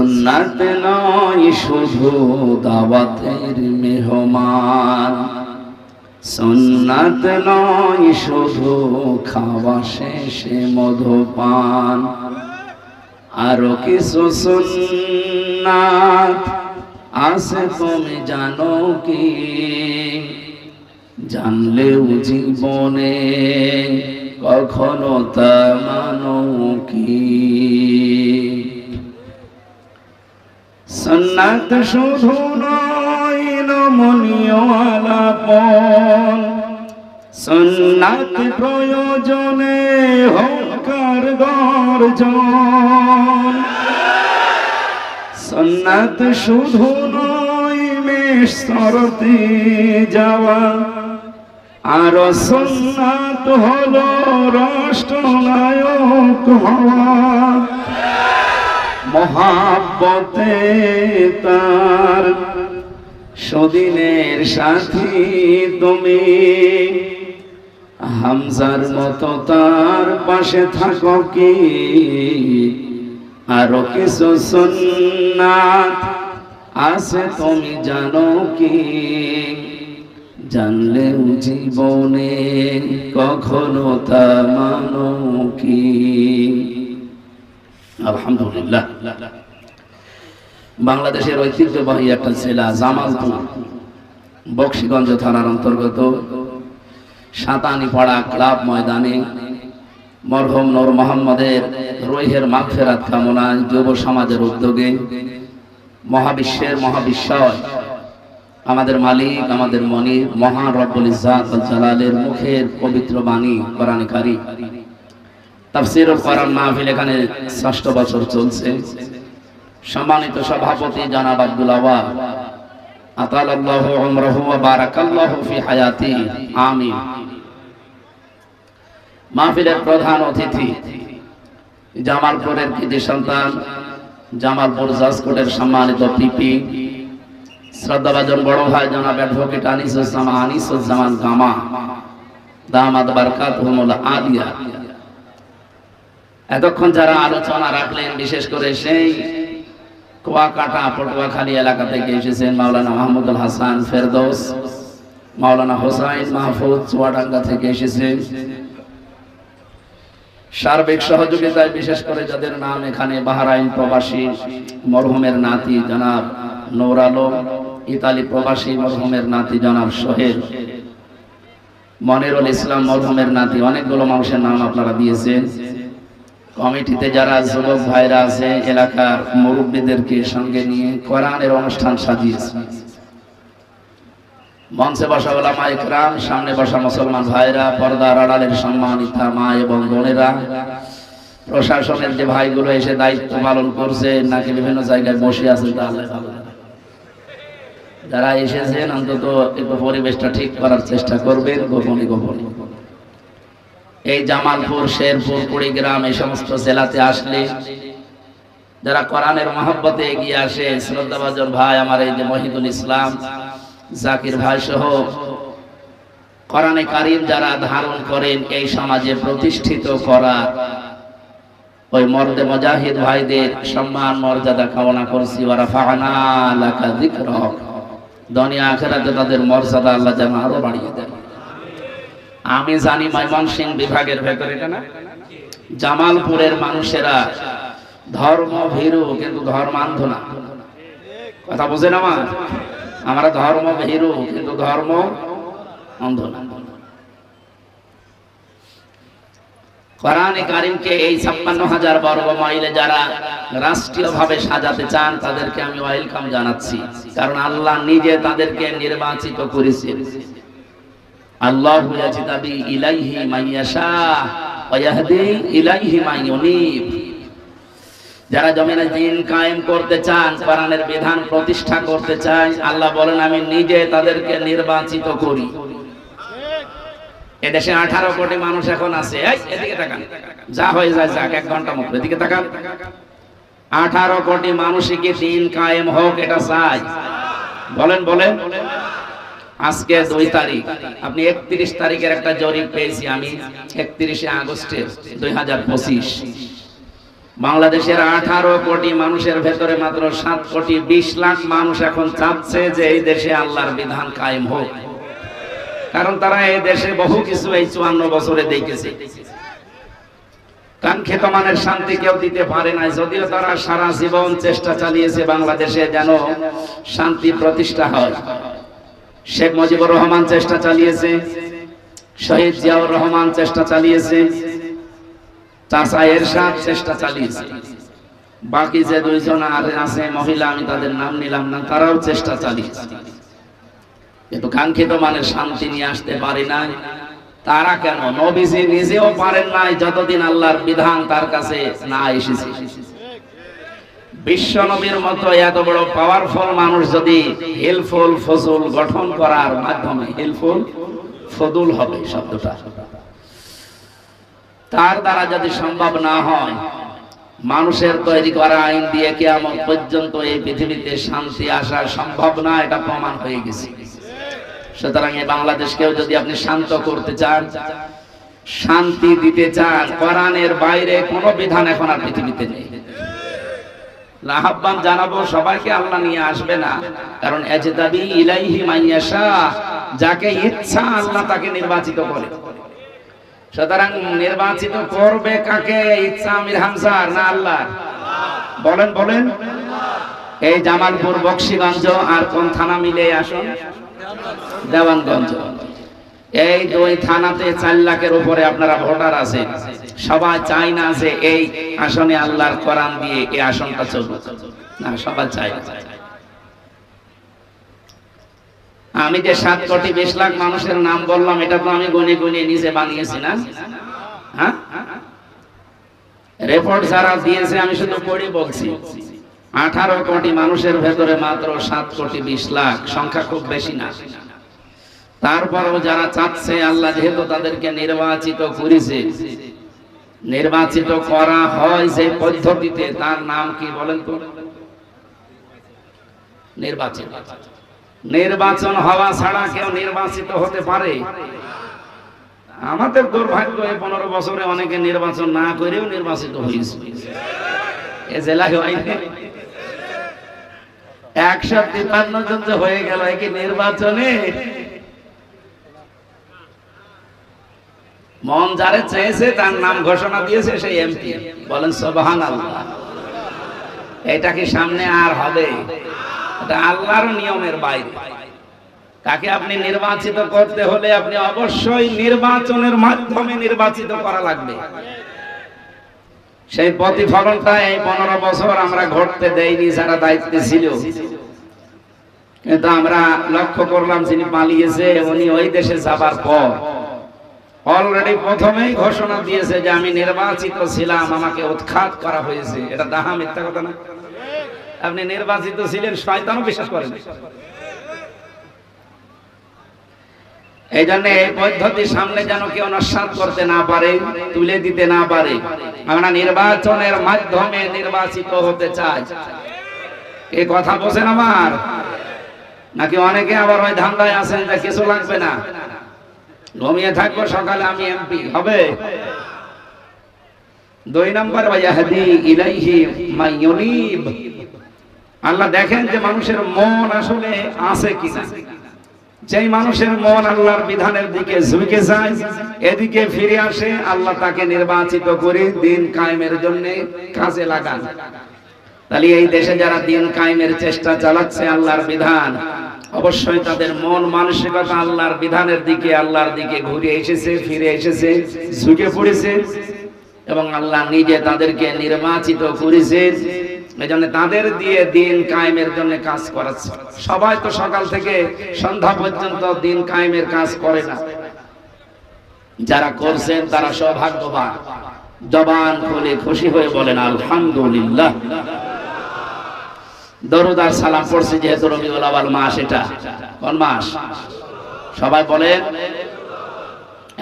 সুন্নাত নয় শুধু দাওয়াতের মেহমান। সুন্নাত নয় শুধু খাওয়া শেষে মধুপান। আরও কিছু সুন্নাত আছে তুমি জানো কি? জানলেও জীবনে কখনো তা মানো কি? সন্ন্যাত শুধু নয় নমনীয় আলাপন সন্ন্যাত প্রয়োজনে হকার গর্জন। সন্ন্যাত শুধু নয়, মেষ যাওয়া। আর সন্ন্যাত হলো রাষ্ট্রনায়ক হওয়া। মহাব্বতে তার সদিনের সাথী তুমি। হামজার মতো তার পাশে থাকো কি? আরও কিছু সুন্নাত আছে তুমি জানো কি? জানলেও জীবনে কখনো তা মানো কি? আলহামদুলিল্লাহ। বাংলাদেশের ঐতিহ্যবাহী একটা জেলা জামালপুর, বক্সিগঞ্জ থানার অন্তর্গত সাতানি পাড়া ক্লাব ময়দানে মরহম নূর মোহাম্মদের রোহের মাগফেরাত কামনায় যুব সমাজের উদ্যোগে মহাবিশ্বের মহাবিশ্বয়, আমাদের মালিক, আমাদের মনির মহান রব্বুল ওয়াল জালালের মুখের পবিত্র বাণী কোরআন মাহফিল এখানে ষষ্ঠ বছর চলছে। সম্মানিত সভাপতি আব্দুল মাহফিলের প্রধান অতিথি জামালপুরের কৃতি সন্তান, জামালপুর সম্মানিত পিপি, শ্রদ্ধাভাজন বড় ভাই এতক্ষণ যারা আলোচনা রাখলেন, বিশেষ করে সেই কুয়াকাটা, পটুয়াখালী এলাকা থেকে এসেছেন মাওলানা মাহমুদুল হাসান ফেরদৌস, মাওলানা হোসাইন মাহফুজ চুয়াডাঙ্গা থেকে এসেছেন। সার্বিক সহযোগিতায়, বিশেষ করে যাদের নাম এখানে বাহারাইন প্রবাসী, মরহুমের নাতি জনাব নৌর ইতালি প্রবাসী মরহুমের নাতি জনাব সোহেল, মনিরুল ইসলাম মরহুমের নাতি, অনেকগুলো মানুষের নাম আপনারা দিয়েছেন। কমিটিতে যারা যুবক ভাইরা আছে, এলাকার মুরব্বীদেরকে সঙ্গে নিয়ে কোরআনের অনুষ্ঠান সাজিয়েছে মঞ্চে বসা ওলামা ইকরাম সামনে বসা মুসলমান ভাইরা, পর্দার আড়ালের সম্মানিতা মা এবং বোনেরা, প্রশাসনের যে ভাইগুলো এসে দায়িত্ব পালন করছে, নাকি বিভিন্ন জায়গায় বসে আছে, তা আল্লাহ ভালো জানে। যারা এসেছেন, অন্তত একটু পরিবেশটা ঠিক করার চেষ্টা করবেন, গোপনে গোপনে এই জামালপুর, শেরপুর, কুড়িগ্রাম এই সমস্ত জেলাতে আসলে যারা কোরআনের মহব্বতে এগিয়ে আসে শ্রদ্ধাভাজন ভাই আমার এই যে মহিদুল ইসলাম, জাকির ভাই সহ কোরআনে কারিম যারা ধারণ করেন, এই সমাজে প্রতিষ্ঠিত করা ওই মর্দে মজাহিদ ভাইদের সম্মান, মর্যাদা কামনা করছি। ওরা ফাহানা দুনিয়া আখেরাতে তাদের মর্যাদা আল্লাহ যেন আরও বাড়িয়ে দেন। আমি জানি ময়মনসিং বিভাগের ভেতরে না? জামালপুরের মানুষেরা ধর্ম ভীরু, কিন্তু ধর্মান্ধ না। কথা বুঝেন আমার? আমরা ধর্ম ভীরু, কিন্তু ধর্ম অন্ধ না। এই ছাপ্পান্ন হাজার বর্গ মাইলে যারা রাষ্ট্রীয়ভাবে সাজাতে চান, তাদেরকে আমি ওয়েলকাম জানাচ্ছি। কারণ আল্লাহ নিজে তাদেরকে নির্বাচিত করেছেন। আল্লাহ ইয়াজতাবি ইলাইহি মাইয়াশা ওয়া ইলাইহি মাইয়ুনিব যারা জমিনে দিন কায়েম করতে চান, কোরআনের বিধান প্রতিষ্ঠা করতে চায় আল্লাহ বলেন, আমি নিজে তাদেরকে নির্বাচিত করি। এদেশে আঠারো কোটি মানুষ এখন আছে। এদিকে তাকান। যা হয়ে যায়, যাক, এক ঘণ্টা মতো। এদিকে তাকান। আঠারো কোটি মানুষই কি দিন কায়েম হোক, এটা চাই। বলেন বলেন। আজকে দুই তারিখ। আপনি একত্রিশ তারিখের একটা জরিপ পেয়েছি আমি, একত্রিশে আগস্টের দুই হাজার পঁচিশ। বাংলাদেশের আঠারো কোটি মানুষের ভেতরে মাত্র সাত কোটি বিশ লাখ মানুষ এখন চাচ্ছে যে এই দেশে আল্লাহর বিধান কায়েম হোক। কারণ তারা এই দেশে বহু কিছু এই চুয়ান্ন বছরে দেখেছে। কাঙ্ক্ষিত মানের শান্তি কেউ দিতে পারে নাই, যদিও তারা সারা জীবন চেষ্টা চালিয়েছে বাংলাদেশে যেন শান্তি প্রতিষ্ঠা হয়। শেখ মুজিবুর রহমান চেষ্টা চালিয়েছে, শহীদ জিয়াউর রহমান চেষ্টা চালিয়েছে, চাচা এরশাদ চেষ্টা চালিয়েছে। বাকি যে দুইজন আর আছে মহিলা, আমি তাদের নাম নিলাম না, তারাও চেষ্টা চালিয়েছে। কিন্তু কাঙ্ক্ষিত মানে শান্তি নিয়ে আসতে পারি নাই। তারা কেন? নবীজি নিজেও পারেন নাই, যতদিন আল্লাহর বিধান তার কাছে না এসেছে। বিশ্ব নবীর মতো এত বড় পাওয়ারফুল মানুষ যদি হেলফুল ফজুল গঠন করার মাধ্যমে, হেলফুল ফদুল হবে শব্দটা। তার দ্বারা যদি সম্ভব না হয়, মানুষের তৈরি করা আইন দিয়ে কেমন পর্যন্ত এই পৃথিবীতে শান্তি আসা সম্ভব না, এটা প্রমাণ হয়ে গেছে। সুতরাং এই বাংলাদেশকেও যদি আপনি শান্ত করতে চান, শান্তি দিতে চান, কোরআনের বাইরে কোনো বিধান এখন আর পৃথিবীতে নেই। আহ্বান জানাব সবাইকে আল্লাহ নিয়ে আসবে না। কারণ এজদাবি ইলাইহি মাইয়াশা যাকে ইচ্ছা আল্লাহ তাকে নির্বাচিত করে। সুতরাং নির্বাচিত করবে কাকে? ইচ্ছা আমির হামসার না আল্লাহ বলেন বলেন। এই জামালপুর বক্সিগঞ্জ আর কোন থানা মিলে আসুন? দেওয়ানগঞ্জ। এই দুই থানাতে চার লাখের উপরে আপনারা ভোটার আছে সবাই চায় না যে এই আসনে আল্লাহর কোরআন দিয়ে এই আসনটা চলবে না, সবাই চায় না। আমি যে সাত কোটি বিশ লাখ মানুষের নাম বললাম, এটা তো আমি গুনে গুনে নিজে বানিয়েছি না। হ্যাঁ? রিপোর্ট যারা দিয়েছে, আমি শুধু পড়ে বলছি, আঠারো কোটি মানুষের ভেতরে মাত্র সাত কোটি বিশ লাখ, সংখ্যা খুব বেশি না। তারপরেও যারা চাচ্ছে, আল্লাহ যেহেতু তাদেরকে নির্বাচিত করেছে, নির্বাচিত করা হয় যে পদ্ধতিতে, তার নাম কি বলেন তো? নির্বাচিত। নির্বাচন হওয়া ছাড়া কেউ নির্বাচিত হতে পারে। আমাদের দুর্ভাগ্য, এই পনেরো বছরে অনেকে নির্বাচন না করেও নির্বাচিত হয়েছে। এ একশো তিপ্পান্ন জন যে হয়ে গেল কি নির্বাচনে মন যারে চেয়েছে, তার নাম ঘোষণা দিয়েছে সেই এমপি। বলেন সবহান আল্লাহ এটা কি সামনে আর হবে? এটা আল্লাহর নিয়মের বাইরে। কাকে আপনি নির্বাচিত করতে হলে আপনি অবশ্যই নির্বাচনের মাধ্যমে নির্বাচিত করা লাগবে। সেই প্রতিফলনটা এই পনেরো বছর আমরা ঘটতে দেইনি, যারা দায়িত্বে ছিল। কিন্তু আমরা লক্ষ্য করলাম যিনি পালিয়েছে, উনি ওই দেশে যাবার পর অলরেডি প্রথমেই ঘোষণা দিয়েছে যে আমি নির্বাচিত ছিলাম, আমাকে উৎখাত করা হয়েছে। এটা দাহা মিথ্যা কথা না। আপনি নির্বাচিত ছিলেন, শয়তানও বিশ্বাস করেন। এই জন্য এই পদ্ধতি সামনে যেন কেউ নস্বাত করতে না পারে, তুলে দিতে না পারে। আমরা নির্বাচনের মাধ্যমে নির্বাচিত হতে চাই। এই কথা বোঝেন আমার? নাকি অনেকে আবার ওই ধান্দায় আছেন যে কিছু লাগবে না? ঘুমিয়ে থাকব সকালে আমি এমপি, হবে? দুই নম্বর আল্লাহ দেখেন যে মানুষের মন আসলে আছে কিনা। যেই মানুষের মন আল্লাহর বিধানের দিকে ঝুঁকে যায়, এদিকে ফিরে আসে, আল্লাহ তাকে নির্বাচিত করে দিন কায়েমের জন্য কাজে লাগান। তাহলে এই দেশে যারা দিন কায়েমের চেষ্টা চালাচ্ছে আল্লাহর বিধান অবশ্যই তাদের মন মানসিকতা আল্লাহর বিধানের দিকে, আল্লাহর দিকে ঘুরে এসেছে, ফিরে এসেছে, ঝুঁকে পড়েছে এবং আল্লাহ নিজে তাদেরকে নির্বাচিত করেছে। এজন্য তাদের দিয়ে দিন কায়েমের জন্য কাজ করাচ্ছে সবাই তো সকাল থেকে সন্ধ্যা পর্যন্ত দিন কায়েমের কাজ করে না। যারা করছেন তারা সৌভাগ্যবান। জবান খুলে খুশি হয়ে বলেন, আলহামদুলিল্লাহ। দরুদার সালাম পড়ছে যেহেতু রবিউল আওয়াল মাস এটা। কোন মাস? সবাই বলেন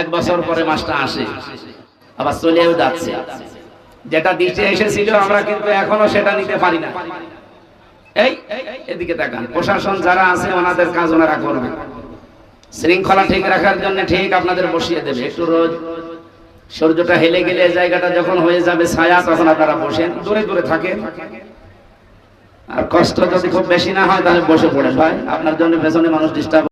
এক বছর পরে মাসটা আসে, আবার চলেও যাচ্ছে। যেটা দিতে এসেছিল, আমরা কিন্তু এখনও সেটা নিতে পারি না। এই, এদিকে তাকান, প্রশাসন যারা আছে, ওনাদের কাজ ওনারা করবে। শৃঙ্খলা ঠিক রাখার জন্য ঠিক আপনাদের বসিয়ে দেবে। একটু রোজ সূর্যটা হেলে গেলে জায়গাটা যখন হয়ে যাবে ছায়া, তখন আপনারা বসেন। দূরে দূরে থাকেন। আর কষ্ট যদি খুব বেশি না হয়, তাহলে বসে পড়ে ভাই। আপনার জন্য পেছনে মানুষ ডিস্টার্ব